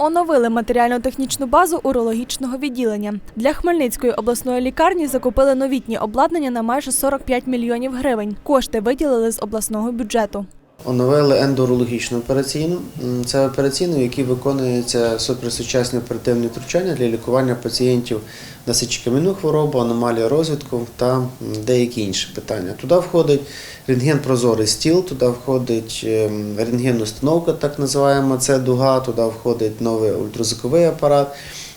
Оновили матеріально-технічну базу урологічного відділення. Для Хмельницької обласної лікарні закупили новітні обладнання на майже 45 мільйонів гривень. Кошти виділили з обласного бюджету. Оновили ендоурологічну операційну. Це операційна, в якій виконується суперсучасне оперативне втручання для лікування пацієнтів на хворобу, аномалії розвитку та деякі інші питання. Туди входить рентген-прозорий стіл, туди входить ем, рентген-установка, так називаємо, це дуга, туди входить новий ультразвуковий апарат,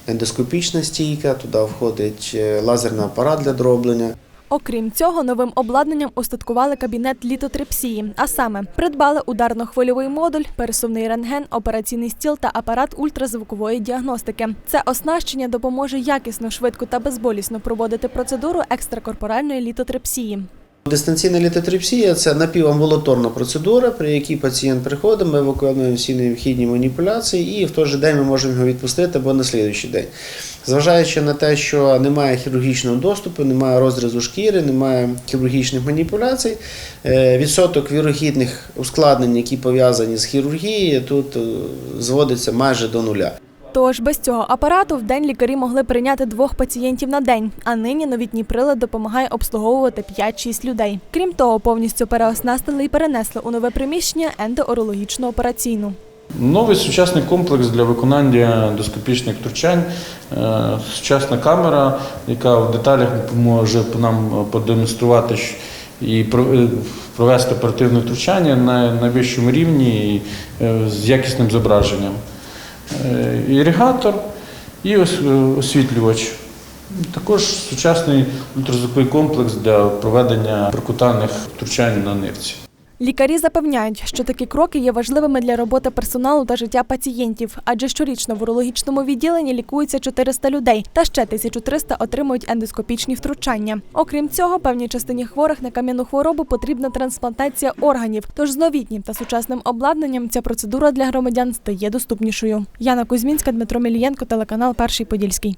ендоскопічна стійка, туди входить е, лазерний апарат для дроблення. Окрім цього, новим обладнанням устаткували кабінет літотрепсії, а саме придбали ударно-хвильовий модуль, пересувний рентген, операційний стіл та апарат ультразвукової діагностики. Це оснащення допоможе якісно, швидко та безболісно проводити процедуру екстракорпоральної літотрипсії. Дистанційна літотрипсія це напівамбулаторна процедура, при якій пацієнт приходить, ми виконуємо всі необхідні маніпуляції, і в той же день ми можемо його відпустити або на слідуючий день. Зважаючи на те, що немає хірургічного доступу, немає розрізу шкіри, немає хірургічних маніпуляцій, е, відсоток вірогідних ускладнень, які пов'язані з хірургією, тут е, зводиться майже до нуля. Тож без цього апарату в день лікарі могли прийняти двох пацієнтів на день, а нині новітній прилад допомагає обслуговувати 5-6 людей. Крім того, повністю переоснастили і перенесли у нове приміщення ендоурологічну операційну. Новий сучасний комплекс для виконання ендоскопічних втручань, е, сучасна камера, яка в деталях може нам продемонструвати і е, провести оперативне втручання на найвищому рівні е, з якісним зображенням. Е, Іригатор і освітлювач. Також сучасний ультразвуковий комплекс для проведення перкутальних втручань на нирці. Лікарі запевняють, що такі кроки є важливими для роботи персоналу та життя пацієнтів, адже щорічно в урологічному відділенні лікується 400 людей, та ще 1300 отримують ендоскопічні втручання. Окрім цього, певній частині хворих на кам'яну хворобу потрібна трансплантація органів. Тож з новітнім та сучасним обладнанням ця процедура для громадян стає доступнішою. Яна Кузьмінська, Дмитро Мілієнко, телеканал Перший Подільський.